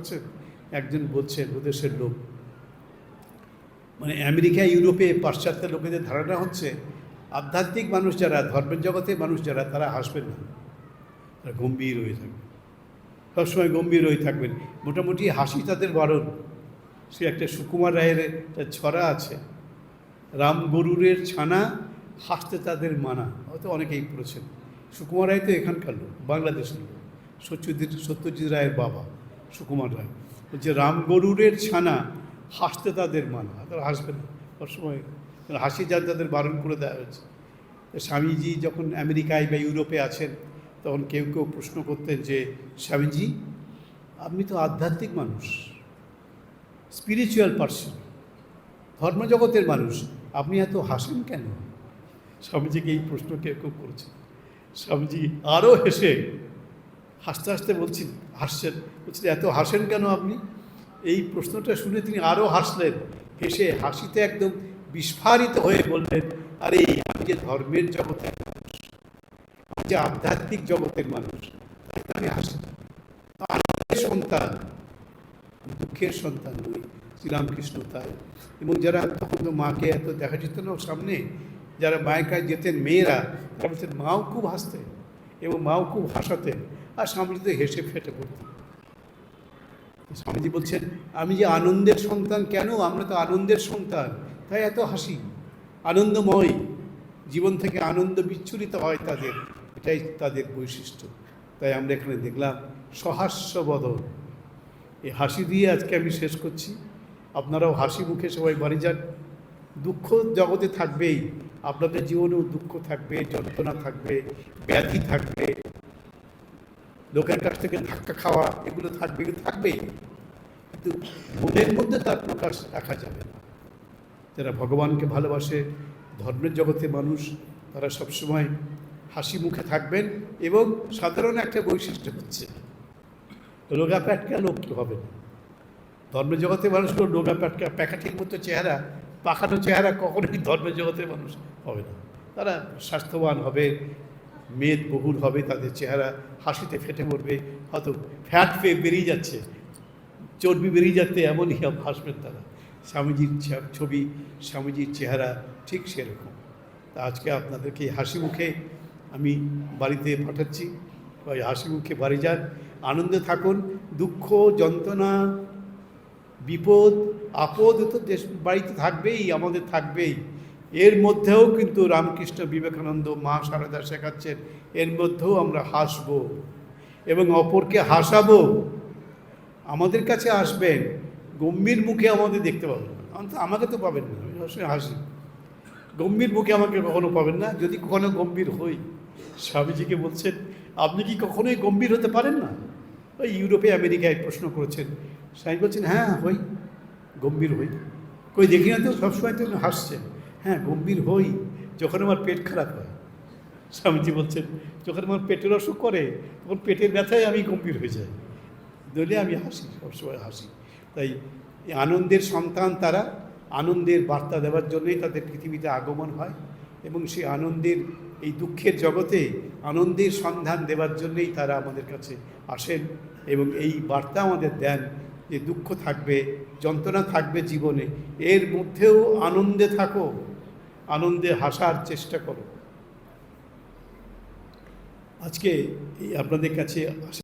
করছেন একজন বলছেন, ওদেশের লোক। মানে আমেরিকা, ইউরোপে পাশ্চাত্য লোকেদের ধারণা হচ্ছে, আধ্যাত্মিক মানুষ যারা, ধর্মের জগতে মানুষ যারা, তারা হাসবেন না। তারা গম্ভীর হয়ে থাকবেন। সবসময় গম্ভীর হয়ে থাকবেন। মোটামুটি হাসি তাদের বারণ সে একটা সুকুমার রায়ের একটা ছড়া আছে, রাম গরুরের ছানা হাসতে তাদের মানা। হয়তো অনেকেই পড়েছেন। সুকুমার রায় তো এখানকার লোক, বাংলাদেশের লোক। সত্যজিৎ সত্যজিৎ রায়ের বাবা। সুকুমার রায়। বলছে রাম গরুরের ছানা, হাসতে তাদের মানা তারা হাসবে না। সবসময় হাসি যার তাদের বারণ করে দেওয়া হয়েছে। স্বামীজি যখন আমেরিকায় বা ইউরোপে আছেন, তখন কেউ কেউ প্রশ্ন করতেন যে, স্বামীজি, আপনি তো আধ্যাত্মিক মানুষ স্পিরিচুয়াল পার্সন ধর্মজগতের মানুষ, আপনি এত হাসেন কেন? স্বামীজিকে এই প্রশ্ন কেউ কেউ করেছেন স্বামীজি আরও হেসে হাসতে হাসতে বলছেন, হাসছেন। বলছেন, এত হাসেন কেন আপনি? এই প্রশ্নটা শুনে তিনি আরও হাসলেন। হেসে হাসিতে একদম বিস্ফারিত হয়ে বললেন, আরে, আমি যে ধর্মের জগতের মানুষ যে আধ্যাত্মিক জগতের মানুষ আমি হাসি আনন্দের সন্তান, দুঃখের সন্তান নই, শ্রীরামকৃষ্ণ তাই। এবং যারা তখন তো মাকে এত দেখা যেত না সামনে, যারা মায়ের কাছে যেতেন মেয়েরা, তারা বলতেন মাও খুব হাসতেন এবং মাও খুব হাসাতেন। আর স্বামীজি তো হেসে ফেটে পড়তেন স্বামীজি বলছেন, আমি যে আনন্দের সন্তান কেন? আমরা তো আনন্দের সন্তান। তাই এত হাসি। আনন্দময়। জীবন থেকে আনন্দ বিচ্ছুরিত হয় তাদের। এটাই তাদের বৈশিষ্ট্য। তাই আমরা এখানে দেখলাম সহাস্যবদন এই হাসি দিয়ে আজকে আমি শেষ করছি। আপনারাও হাসি মুখে সবাই বাড়ি যান। দুঃখ জগতে থাকবেই। আপনাদের জীবনেও দুঃখ থাকবে, যন্ত্রণা থাকবে, ব্যাধি থাকবে। লোকের কাছ থেকে ধাক্কা খাওয়া, এগুলো থাকবে থাকবেই। কিন্তু মনের মধ্যে তার প্রকাশ রাখা যাবে না। যারা ভগবানকে ভালোবাসে, ধর্মের জগতে মানুষ, তারা সবসময় হাসি মুখে থাকবেন এবং সাধারণ একটা বৈশিষ্ট্য হচ্ছে রোগা প্যাটকা লোক হবে না? ধর্মের জগতে মানুষগুলো রোগা প্যাটকা প্যাকাঠির মতো চেহারা পাখানো চেহারা কখনোই ধর্মের জগতের মানুষ হবে না। তারা স্বাস্থ্যবান হবে মেদ বহুল হবে, তাদের চেহারা হাসিতে ফেটে পড়বে। হয়তো ফ্যাট পেয়ে বেরিয়ে যাচ্ছে, চর্বি বেরিয়ে যাচ্ছে, এমনই হাসবেন তারা। স্বামীজির ছবি, স্বামীজির চেহারা ঠিক সেরকম। তা আজকে আপনাদেরকে হাসি মুখে আমি বাড়িতে পাঠাচ্ছি। হাসি মুখে বাড়ি যান, আনন্দে থাকুন, দুঃখ, যন্ত্রণা, বিপদ, আপদ তো দেশ, বাড়িতে থাকবেই, আমাদের থাকবেই। এর মধ্যেও কিন্তু রামকৃষ্ণ বিবেকানন্দ মা সারদা শেখাচ্ছেন, এর মধ্যেও আমরা হাসব এবং অপরকে হাসাবো। আমাদের কাছে আসবেন, গম্ভীর মুখে আমাদের দেখতে পাবেন আমাকে তো পাবেন না, আমি সবসময় হাসি। গম্ভীর মুখে আমাকে কখনো পাবেন না, যদি কখনো গম্ভীর হই। স্বামীজিকে বলছেন, আপনি কি কখনোই গম্ভীর হতে পারেন না? ওই ইউরোপে, আমেরিকায় প্রশ্ন করেছেন। স্বামী বলছেন হ্যাঁ হই, গম্ভীর হই। কই, দেখি না তো, সবসময় তো হাসছেন। হ্যাঁ গম্ভীর হই, যখন আমার পেট খারাপ হয়। স্বামীজি বলছেন, যখন আমার পেটের অসুখ করে, তখন পেটের ব্যথায় আমি গম্ভীর হয়ে যাই। দলে আমি হাসি, সবসময় হাসি। তাই আনন্দের সন্তান তারা, আনন্দের বার্তা দেওয়ার জন্যই তাদের পৃথিবীতে আগমন হয় এবং সেই আনন্দের, এই দুঃখের জগতে আনন্দের সন্ধান দেওয়ার জন্যই তারা আমাদের কাছে আসেন এবং এই বার্তা আমাদের দেন যে দুঃখ থাকবে, যন্ত্রণা থাকবে জীবনে। এর মধ্যেও আনন্দে থাকো। আনন্দে হাসার চেষ্টা করো। আজকে এই আপনাদের কাছে